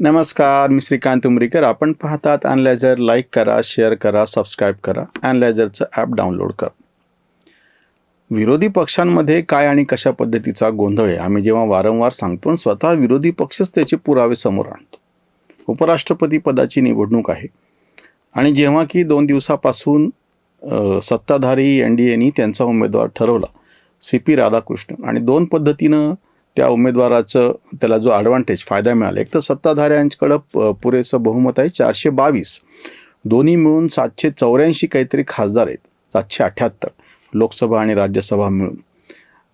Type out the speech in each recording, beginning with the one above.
नमस्कार मी श्रीकांत उमरीकर. आपण पाहतात अनलायझर लाईक करा शेअर करा सबस्क्राईब करा. अनलायझरचं ॲप डाउनलोड करा. विरोधी पक्षांमध्ये काय आणि कशा पद्धतीचा गोंधळ आहे आम्ही जेव्हा वारंवार सांगतो आणि स्वतः विरोधी पक्षच त्याचे पुरावे समोर आणतो. उपराष्ट्रपती पदाची निवडणूक आहे. आणि जेव्हा की दोन दिवसापासून सत्ताधारी एन डी एनी त्यांचा उमेदवार ठरवला सी पी राधाकृष्णन. आणि दोन पद्धतीनं त्या उमेदवाराचं त्याला जो ॲडव्हान्टेज फायदा मिळाला. एक तर सत्ताधाऱ्यांकडं पुरेसं बहुमत आहे. चारशे बावीस. दोन्ही मिळून सातशे चौऱ्याऐंशी काहीतरी खासदार आहेत. सातशे अठ्ठ्याहत्तर लोकसभा आणि राज्यसभा मिळून.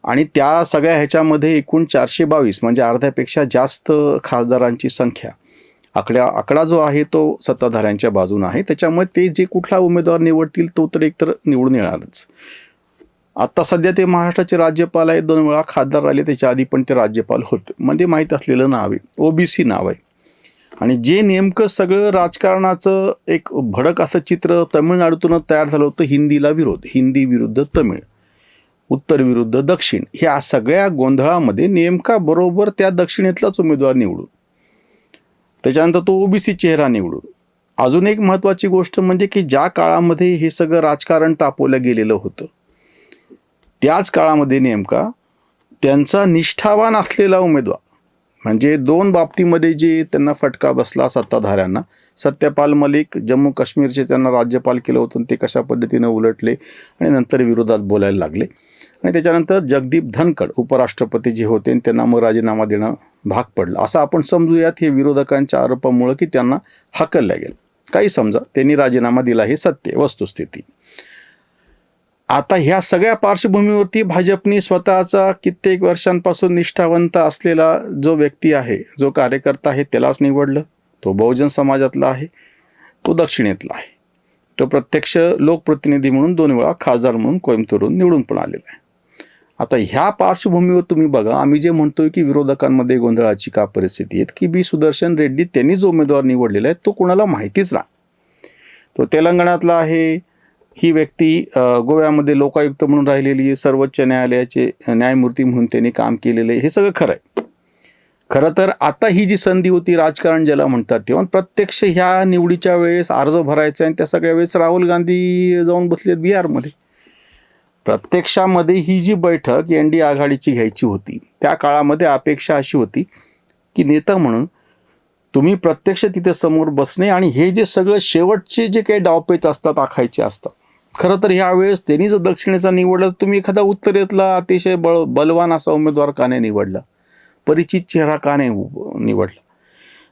आणि त्या सगळ्या ह्याच्यामध्ये एकूण चारशे बावीस म्हणजे अर्ध्यापेक्षा जास्त खासदारांची संख्या. आकड्या आकडा जो आहे तो सत्ताधाऱ्यांच्या बाजूने आहे. त्याच्यामुळे ते जे कुठला उमेदवार निवडतील तो तर एकतर निवडून येणारच. आत्ता सध्या ते महाराष्ट्राचे राज्यपाल आहेत. दोन वेळा खासदार राहिले. त्याच्या आधी पण ते राज्यपाल होते. म्हणजे माहीत असलेलं नाव आहे. ओबीसी नाव आहे. आणि जे नेमकं सगळं राजकारणाचं एक भडक असं चित्र तमिळनाडूतूनच तयार झालं होतं हिंदीला विरोध. हिंदी विरुद्ध तमिळ उत्तर विरुद्ध दक्षिण. ह्या सगळ्या गोंधळामध्ये नेमका बरोबर त्या दक्षिणेतलाच उमेदवार निवडून त्याच्यानंतर तो ओबीसी चेहरा निवडून. अजून एक महत्त्वाची गोष्ट म्हणजे की ज्या काळामध्ये हे सगळं राजकारण तापवलं गेलेलं होतं त्याच काळामध्ये नेमका त्यांचा निष्ठावान असलेला उमेदवार म्हणजे दोन बाबतीमध्ये जे त्यांना फटका बसला सत्ताधाऱ्यांना सत्यपाल मलिक जम्मू काश्मीरचे त्यांना राज्यपाल केलं होतं आणि ते कशा पद्धतीनं उलटले आणि नंतर विरोधात बोलायला लागले. आणि त्याच्यानंतर जगदीप धनखड उपराष्ट्रपती जे होते आणि त्यांना मग राजीनामा देणं भाग पडलं. असं आपण समजूयात हे विरोधकांच्या आरोपामुळं की त्यांना हकलल्या गेलं. काही समजा त्यांनी राजीनामा दिला हे सत्य वस्तुस्थिती. आता ह्या सगळ्या पार्श्वभूमीवरती भाजपने स्वतःचा कित्येक वर्षांपासून निष्ठावंत असलेला जो व्यक्ती आहे जो कार्यकर्ता आहे त्यालाच निवडलं. तो बहुजन समाजातला आहे तो दक्षिणेतला आहे. तो प्रत्यक्ष लोकप्रतिनिधी म्हणून दोन वेळा खासदार म्हणून कोइंबतूरून निवडून पण आलेला आहे. आता ह्या पार्श्वभूमीवर तुम्ही बघा आम्ही जे म्हणतोय की विरोधकांमध्ये गोंधळाची का परिस्थिती आहे की बी सुदर्शन रेड्डी त्यांनी जो उमेदवार निवडलेला आहे तो कोणाला माहितीच नाही. तो तेलंगणातला आहे ही व्यक्ती गोव्यामध्ये लोकायुक्त म्हणून राहिलेली सर्वोच्च न्यायालयाचे न्यायमूर्ती म्हणून त्यांनी काम केलेले हे सगळं खरं आहे. खरं तर आता ही जी संधी होती राजकारण ज्याला म्हणतात तेव्हा प्रत्यक्ष ह्या निवडीच्या वेळेस अर्ज भरायचा आणि त्या सगळ्या वेळेस राहुल गांधी जाऊन बसलेत बिहारमध्ये. प्रत्यक्षामध्ये ही जी बैठक एन डी आघाडीची घ्यायची होती त्या काळामध्ये अपेक्षा अशी होती की नेता म्हणून तुम्ही प्रत्यक्ष तिथे समोर बसणे आणि हे जे सगळं शेवटचे जे काही डावपेच असतात आखायचे असतात खरं तर ह्यावेळेस त्यांनी जर दक्षिणेचा निवडला तर तुम्ही एखादा उत्तरेतला अतिशय बळ बलवान असा उमेदवार का नाही निवडला. परिचित चेहरा का नाही निवडला.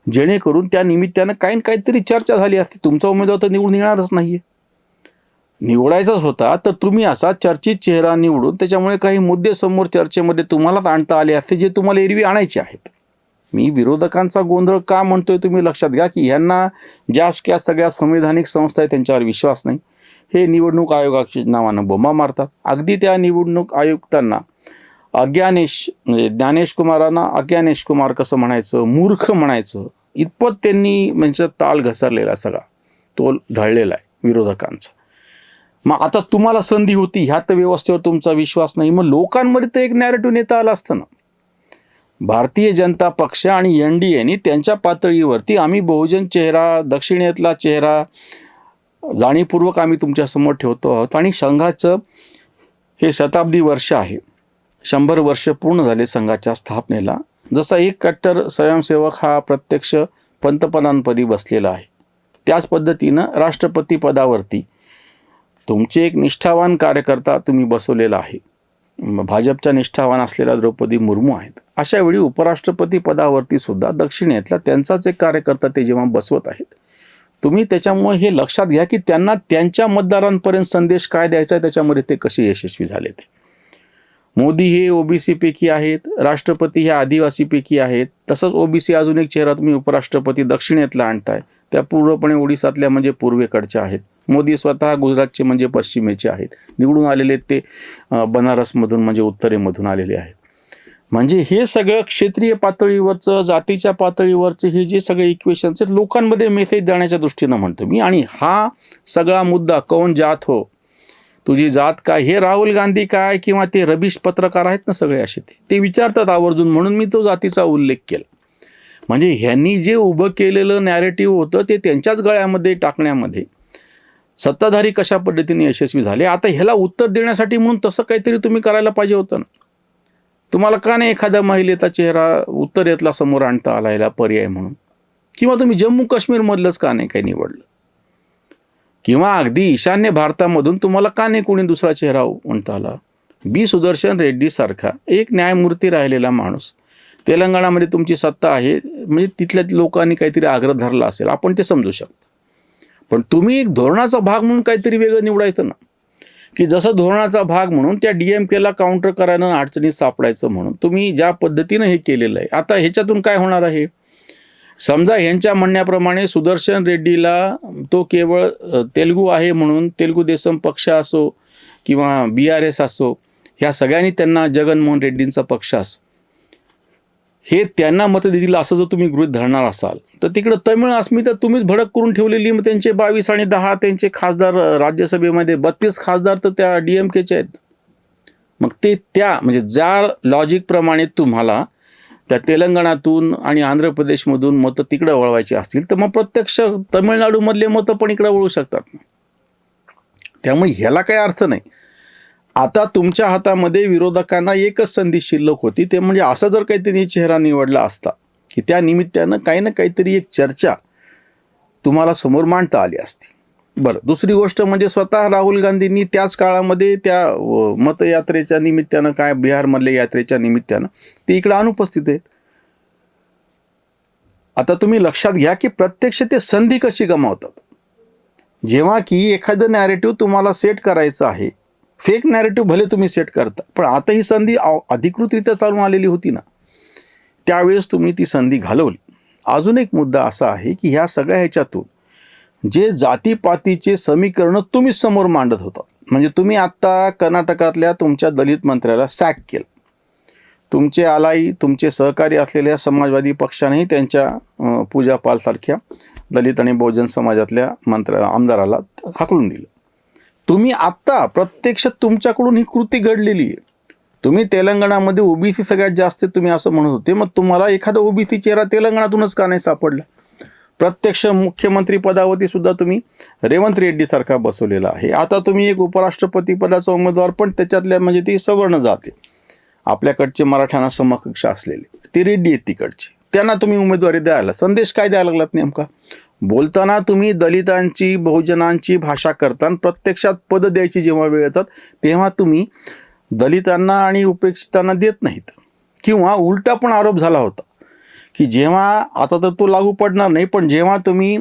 जेणेकरून त्या निमित्तानं काही ना काहीतरी चर्चा झाली असती. तुमचा उमेदवार तर निवडून येणारच नाही निवडायचाच होता तर तुम्ही असा चर्चित चेहरा निवडून त्याच्यामुळे काही मुद्दे समोर चर्चेमध्ये तुम्हालाच आणता आले असते जे तुम्हाला एरवी आणायचे आहेत. मी विरोधकांचा गोंधळ का म्हणतोय तुम्ही लक्षात घ्या की ह्यांना ज्या सगळ्या संविधानिक संस्था आहेत त्यांच्यावर विश्वास नाही. हे निवडणूक आयोगाच्या नावानं बोमा मारतात. अगदी त्या निवडणूक आयुक्तांना अज्ञानेश म्हणजे ज्ञानेश कुमारांना अज्ञानेश कुमार कसं म्हणायचं मूर्ख म्हणायचं इतपत त्यांनी म्हणजे ताल घसरलेला सगळा. तोल ढळलेला आहे विरोधकांचा. मग आता तुम्हाला संधी होती ह्यात व्यवस्थेवर तुमचा विश्वास नाही. मग लोकांमध्ये तर एक नॅरेटिव्ह नेता आला असतं ना. भारतीय जनता पक्ष आणि एन डी एनी त्यांच्या पातळीवरती आम्ही बहुजन चेहरा दक्षिणेतला चेहरा जाणीवपूर्वक आम्ही तुमच्यासमोर ठेवतो आहोत. आणि संघाचं हे शताब्दी वर्ष आहे. शंभर वर्ष पूर्ण झाले संघाच्या स्थापनेला. जसा एक कट्टर स्वयंसेवक हा प्रत्यक्ष पंतप्रधानपदी बसलेला आहे. त्याच पद्धतीनं राष्ट्रपती पदावरती तुमचे एक निष्ठावान कार्यकर्ता तुम्ही बसवलेला आहे. भाजपचा भाजपच्या निष्ठावान असलेल्या द्रौपदी मुर्मू आहेत. अशा वेळी उपराष्ट्रपती पदावरती सुद्धा दक्षिणेतला त्यांचाच एक कार्यकर्ता ते जेव्हा बसवत आहेत तुम्ही त्याच्यामुळे हे लक्षात घ्या की त्यांना त्यांच्या मतदारांपर्यंत संदेश काय द्यायचा आहे त्याच्यामध्ये ते कसे यशस्वी झाले ते मोदी हे ओबीसीपैकी आहेत राष्ट्रपती हे आदिवासीपैकी आहेत तसंच ओबीसी अजून एक चेहरा तुम्ही उपराष्ट्रपती दक्षिणेतला आणताय त्या पूर्णपणे ओडिसातल्या म्हणजे पूर्वेकडच्या आहेत. मोदी स्वतः गुजरातचे म्हणजे पश्चिमेचे आहेत. निवडून आलेले ते बनारसमधून म्हणजे उत्तरेमधून आलेले आहेत. म्हणजे हे सगळं क्षेत्रीय पातळीवरचं जातीच्या पातळीवरचं हे जे सगळे इक्वेशन्स आहेत लोकांमध्ये मेसेज देण्याच्या दृष्टीनं म्हणतो मी. आणि हा सगळा मुद्दा कौन जात हो? तुझी जात काय? हे राहुल गांधी काय किंवा ते रबीश पत्रकार आहेत ना सगळे असे ते? ते विचारतात आवर्जून म्हणून मी तो जातीचा उल्लेख केला. म्हणजे ह्यांनी जे उभं केलेलं नॅरेटिव्ह होतं ते त्यांच्याच गळ्यामध्ये टाकण्यामध्ये. सत्ताधारी कशा पद्धतीने यशस्वी झाले? आता ह्याला उत्तर देण्यासाठी म्हणून तसं काहीतरी तुम्ही करायला पाहिजे होतं ना. तुम्हाला का नाही एखाद्या महिलेचा चेहरा उत्तरेतला समोर आणता आला याला पर्याय म्हणून? किंवा तुम्ही जम्मू काश्मीरमधलंच का नाही काही निवडलं? किंवा अगदी ईशान्य भारतामधून तुम्हाला का नाही कोणी दुसरा चेहरा म्हणता आला? बी. सुदर्शन रेड्डी सारखा एक न्यायमूर्ती राहिलेला माणूस. तेलंगणामध्ये तुमची सत्ता आहे म्हणजे तिथल्या लोकांनी काहीतरी आग्रह धरला असेल आपण ते समजू शकतो. पण तुम्ही एक धोरणाचा भाग म्हणून काहीतरी वेगळं निवडायचं ना. की जसं धोरणाचा भाग म्हणून त्या डी एम केला काउंटर करायला अडचणीत सापडायचं म्हणून. तुम्ही ज्या पद्धतीनं हे केलेलं आहे आता ह्याच्यातून काय होणार आहे? समजा ह्यांच्या म्हणण्याप्रमाणे सुदर्शन रेड्डीला तो केवळ तेलगू आहे म्हणून तेलगू देसम पक्ष असो किंवा बी आर एस असो ह्या सगळ्यांनी त्यांना जगनमोहन रेड्डींचा पक्ष असो. हे त्यांना मत देतील असं जर तुम्ही गृहित धरणार असाल. तर तिकडं तमिळ अस्मिता तुम्हीच भडक करून ठेवलेली मग त्यांचे बावीस आणि दहा त्यांचे खासदार राज्यसभेमध्ये बत्तीस खासदार तर त्या डी एम केचे आहेत. मग ते त्या म्हणजे ज्या लॉजिकप्रमाणे तुम्हाला त्या तेलंगणातून आणि आंध्र प्रदेशमधून मतं तिकडं वळवायची असतील तर मग प्रत्यक्ष तमिळनाडूमधले मतं पण इकडं वळू शकतात. त्यामुळे ह्याला काही अर्थ नाही. आता तुमच्या हातामध्ये विरोधकांना एकच संधी शिल्लक होती. ते म्हणजे असं जर काहीतरी चेहरा निवडला असता की त्या निमित्तानं काही ना काहीतरी एक चर्चा तुम्हाला समोर मांडता आली असती. बरं दुसरी गोष्ट म्हणजे स्वतः राहुल गांधींनी त्याच काळामध्ये त्या मतयात्रेच्या निमित्तानं काय बिहारमधल्या यात्रेच्या निमित्तानं ते इकडे अनुपस्थित आहेत. आता तुम्ही लक्षात घ्या की प्रत्यक्ष ते संधी कशी गमावतात. जेव्हा की एखादं नॅरेटिव्ह तुम्हाला सेट करायचं आहे फेक नॅरेटिव्ह भले तुम्ही सेट करता पण आता ही संधी अधिकृतरित्या चालून आलेली होती ना. त्यावेळेस तुम्ही ती संधी घालवली. अजून एक मुद्दा असा आहे की ह्या सगळ्या ह्याच्यातून जे जातीपातीचे समीकरणं तुम्ही समोर मांडत होता. म्हणजे तुम्ही आत्ता कर्नाटकातल्या तुमच्या दलित मंत्र्याला सॅक केलं. तुमचे आलाई तुमचे सहकारी असलेल्या समाजवादी पक्षानेही त्यांच्या पूजापालसारख्या पूजा पालसारख्या दलित आणि बहुजन समाजातल्या मंत्र आमदाराला हाकलून दिलं. तुम्ही आत्ता प्रत्यक्ष तुमच्याकडून ही कृती घडलेली आहे. तुम्ही तेलंगणामध्ये ओबीसी सगळ्यात जास्त तुम्ही असं म्हणत होते. मग तुम्हाला एखादा ओबीसी चेहरा तेलंगणातूनच का नाही सापडला? प्रत्यक्ष मुख्यमंत्री पदावरती सुद्धा तुम्ही रेवंत रेड्डी सारखा बसवलेला आहे. आता तुम्ही एक उपराष्ट्रपती पदाचा उमेदवार पण त्याच्यातल्या म्हणजे ती सवर्ण जाते आपल्याकडचे मराठ्यांना समकक्ष असलेले. ती रेड्डी आहेत तिकडची. त्यांना तुम्ही उमेदवारी द्यायला संदेश काय द्यायला लागलात नेमका? बोलताना तुम्ही दलितांची बहुजनांची भाषा करताना प्रत्यक्षात पद द्यायची जेव्हा वेळ येतात तेव्हा तुम्ही दलितांना आणि उपेक्षितांना देत नाहीत. किंवा उलटा पण आरोप झाला होता की जेव्हा आता तर तो लागू पडणार नाही पण जेव्हा तुम्ही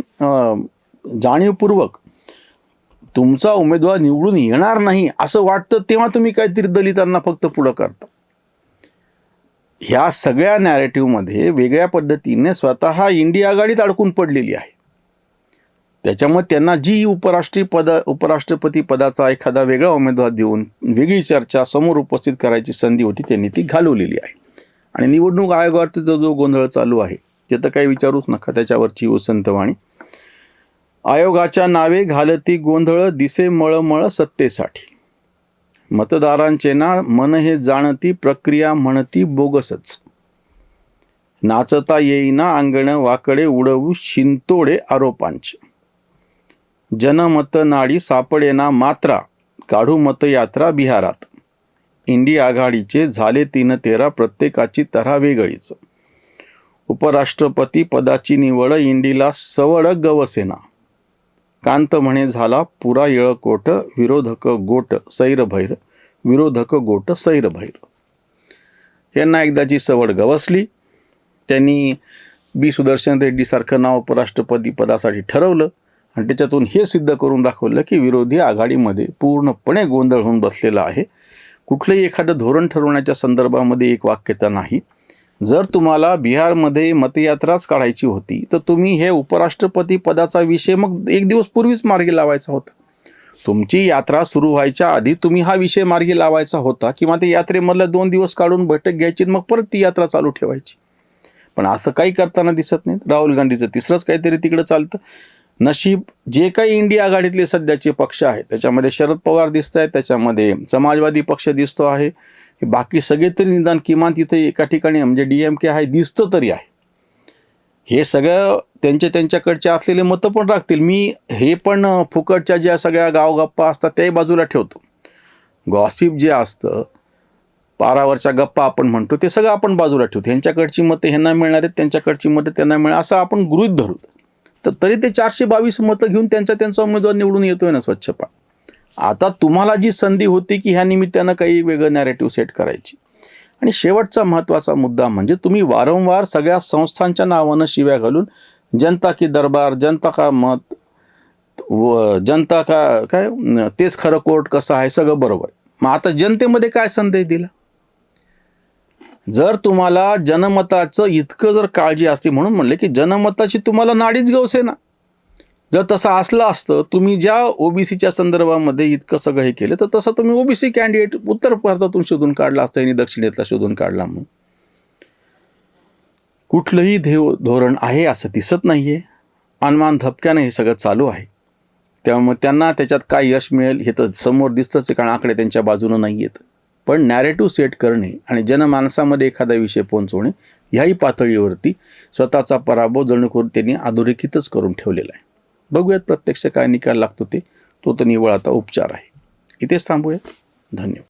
जाणीवपूर्वक तुमचा उमेदवार निवडून येणार नाही असं वाटतं तेव्हा तुम्ही काहीतरी दलितांना फक्त पुढं करता. ह्या सगळ्या नॅरेटिव्हमध्ये वेगळ्या पद्धतीने स्वतः इंडिया आघाडीत अडकून पडलेली आहे. त्याच्यामुळे त्यांना जी उपराष्ट्रीय पद उपराष्ट्रपती पदाचा एखादा वेगळा उमेदवार देऊन वेगळी चर्चा समोर उपस्थित करायची संधी होती त्यांनी ती घालवलेली आहे. आणि निवडणूक आयोगावरती जो जो गोंधळ चालू आहे ते तर काही विचारूच नका त्याच्यावरची वसंतवाणी आयोगाच्या नावे घालती गोंधळ दिसे मळमळ सत्तेसाठी. मतदारांचे ना मन हे जाणती प्रक्रिया म्हणती बोगसच. नाचता येईना अंगण वाकडे उडवू शिंतोडे आरोपांचे. जनमत नाडी सापडेना मात्रा काढू मतयात्रा बिहारात. इंडिया आघाडीचे झाले तीन तेरा प्रत्येकाची तऱ्हा वेगळीच उपराष्ट्रपती पदाची निवड इंडीला सवड गवसेना. कांत म्हणे झाला पुरा येळकोट विरोधक गोट सैरभैर विरोधक गोट सैरभैर. यांना एकदाची सवड गवसली. त्यांनी बी सुदर्शन रेड्डीसारखं नाव उपराष्ट्रपती पदासाठी ठरवलं. आणि त्याच्यातून हे सिद्ध करून दाखवलं की विरोधी आघाडीमध्ये पूर्णपणे गोंधळ होऊन बसलेला आहे. कुठलंही एखादं धोरण ठरवण्याच्या संदर्भामध्ये एक वाक्यता नाही. जर तुम्हाला बिहारमध्ये मतयात्राच काढायची होती तर तुम्ही हे उपराष्ट्रपती पदाचा विषय मग एक दिवस पूर्वीच मार्गी लावायचा होता. तुमची यात्रा सुरू व्हायच्या आधी तुम्ही हा विषय मार्गी लावायचा होता किंवा ते यात्रेमधलं दोन दिवस काढून बैठक घ्यायची आणि मग परत ती यात्रा चालू ठेवायची. पण असं काही करताना दिसत नाही राहुल गांधीचं तिसरंच काहीतरी तिकडं चालतं. नशीब जे काही इंडिया आघाडीतले सध्याचे पक्ष आहेत त्याच्यामध्ये शरद पवार दिसत आहेत त्याच्यामध्ये समाजवादी पक्ष दिसतो आहे. बाकी सगळे तरी निदान किमान तिथे एका ठिकाणी म्हणजे डी एम के आहे दिसतं तरी आहे. हे सगळं त्यांचे त्यांच्याकडचे असलेले मतं पण राखतील. मी हे पण फुकटच्या ज्या सगळ्या गावगप्पा असतात त्याही बाजूला ठेवतो. गॉसिप जे असतं पारावरच्या गप्पा आपण म्हणतो ते सगळं आपण बाजूला ठेवतो. ह्यांच्याकडची मतं ह्यांना मिळणार आहेत त्यांच्याकडची मतं त्यांना मिळणार असं आपण गृहीत धरू. तर तरी ते चारशे बावीस मतं घेऊन त्यांचा त्यांचा उमेदवार निवडून येतोय ना स्वच्छपा आता तुम्हाला जी संधी होती की ह्या निमित्तानं काही वेगळं नॅरेटिव्ह सेट करायची. आणि शेवटचा महत्त्वाचा मुद्दा म्हणजे तुम्ही वारंवार सगळ्या संस्थांच्या नावानं शिव्या घालून जनता की दरबार जनता का मत व जनता का काय तेच खरं कोर्ट कसं आहे सगळं बरोबर मग आता जनतेमध्ये काय संदेश दिला? जर तुम्हाला जनमताचं इतकं जर काळजी असते म्हणून म्हणले की जनमताची तुम्हाला नाडीच गवसे ना जर तसं असलं असतं तुम्ही ज्या ओबीसीच्या संदर्भामध्ये इतकं सगळं हे केलं तर तसं तुम्ही ओबीसी कॅन्डिडेट उत्तर भारतातून शोधून काढला असता आणि दक्षिणेतला शोधून काढला म्हणून. कुठलंही देव धोरण आहे असं दिसत नाहीये. अनमान धपक्याने हे सगळं चालू आहे. त्यामुळे त्यांना त्याच्यात काय यश मिळेल हे तर समोर दिसतंच आहे कारण आकडे त्यांच्या बाजूनं नाही आहेत पण नॅरेटिव्ह सेट करणे आणि जनमानसामध्ये एखादा विषय पोहोचवणे ह्याही पातळीवरती स्वतःचा पराभव जणू करून त्यांनी अधोरेखितच करून ठेवलेला आहे. बघूयात प्रत्यक्ष काय निकाल लागतो ते. तो तर निवळ आता उपचार आहे. इथेच थांबूयात. धन्यवाद.